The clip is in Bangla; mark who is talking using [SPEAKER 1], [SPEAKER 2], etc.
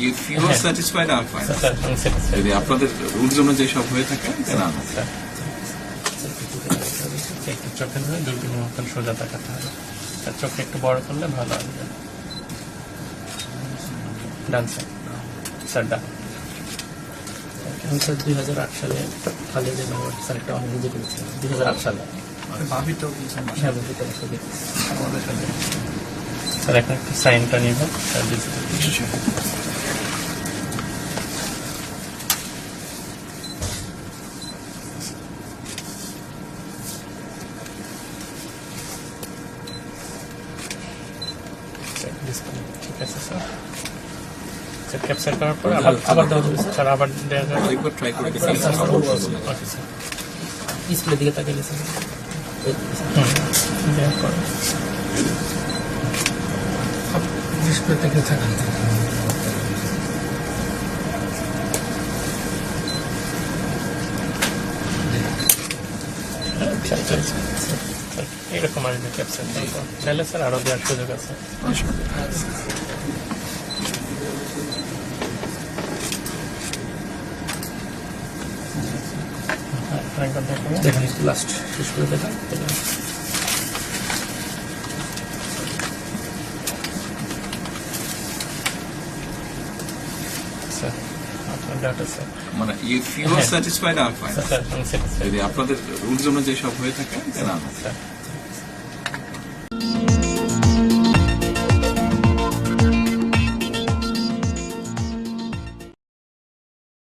[SPEAKER 1] You are satisfied, I'm fine.
[SPEAKER 2] Sir
[SPEAKER 1] যদি আপনাদের রুলস অনুযায়ী সব হয়ে থাকে then I'm
[SPEAKER 2] একটু চোখে ধরে দূরবীনের মতন সোজা তাকাতে হবে। আর চোখে একটু বড় করলে ভালো আসবে done sir sir done
[SPEAKER 3] sir দুই হাজার আট সালে খালেদের নামে স্যার একটা অঙ্গিজি করেছিলাম দুই হাজার আট সালে।
[SPEAKER 2] সাথে। স্যার এখন একটু সাইনটা নিব স্যার ডিজিটাল ঠিক করার পর আবার আবার স্যার আবার দেওয়া
[SPEAKER 3] স্কুলের দিকে তাকিয়ে স্যার তাকান
[SPEAKER 2] আচ্ছা আচ্ছা আচ্ছা স্যার, এরকম আসবে ক্যাপচার চাইলে স্যার আরও দেওয়ার সুযোগ আছে।
[SPEAKER 3] দেখেন একটু লাস্ট শেষ করে
[SPEAKER 2] স্যার
[SPEAKER 1] মানে ইউ you are satisfied, আর fine.
[SPEAKER 2] স্যার আমি স্যাটিসফাইড
[SPEAKER 1] যদি আপনাদের রুলস অনুযায়ী সব হয়ে থাকে
[SPEAKER 2] স্যার